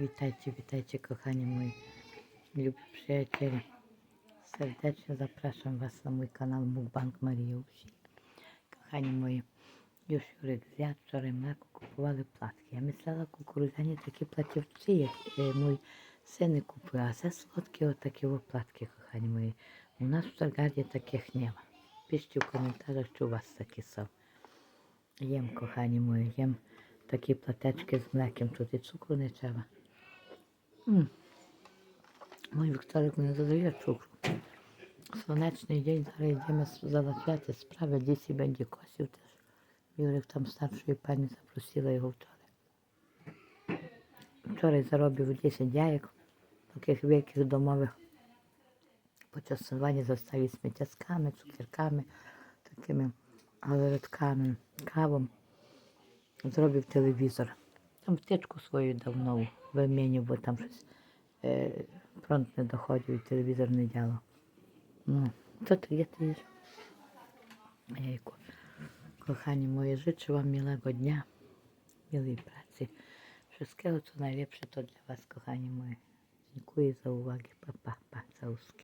Witajcie, witajcie kochani moi lubi przyjaciele. Serdecznie zapraszam Was na mój kanał Mukbank Mariusi. Kochani moi, już Jurek zjadł wczoraj mleko, kupowały placki. Ja myślałam kukurydzanie takie placiewczy jak e, mój syn kupił, a ze słodkiego takie placki, kochani moi. U nas w Targardzie takich nie ma. Piszcie w komentarzach, czy u Was takie są. Jem, kochani moi, jem takie plateczki z mlekiem, tutaj cukru nie trzeba. Мой Вікторик не додає цукру. Сонячний день, зараз йдемо с- справи, дісі będzie косів теж. Юрик там старшої пані запросила його вчора. Вчора заробив 10 яєк, таких великих домових почасування заставі сміттясками, цукерками, такими галеретками, кавом. Зробив телевізор. Там втечку свою давно вимінив, бо там щось е, фронт не доходив телевізор не дяло. Ну, то то є ти. Ейку. Кохані мої, życzę вам милого дня, милої праці. Wszystkiego, co najlepsze to dla Was, kochani moi. Dziękuję za uwagę. Pa, pa, pa, całuski.